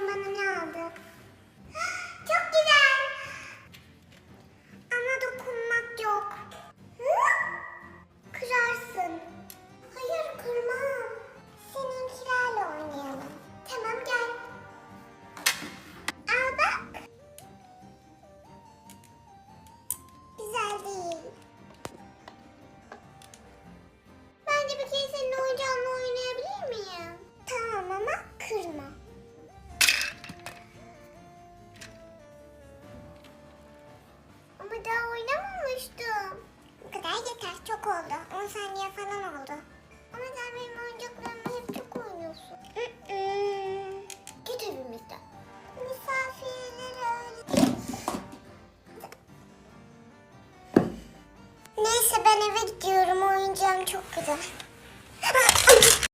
mangiamo bananate. Çok oldu. 10 saniye falan oldu. Ama sen benim oyuncaklarımla hep çok oynuyorsun. Git evimizden. Misafirlere öyle... Neyse ben eve gidiyorum. Oyuncağım çok güzel.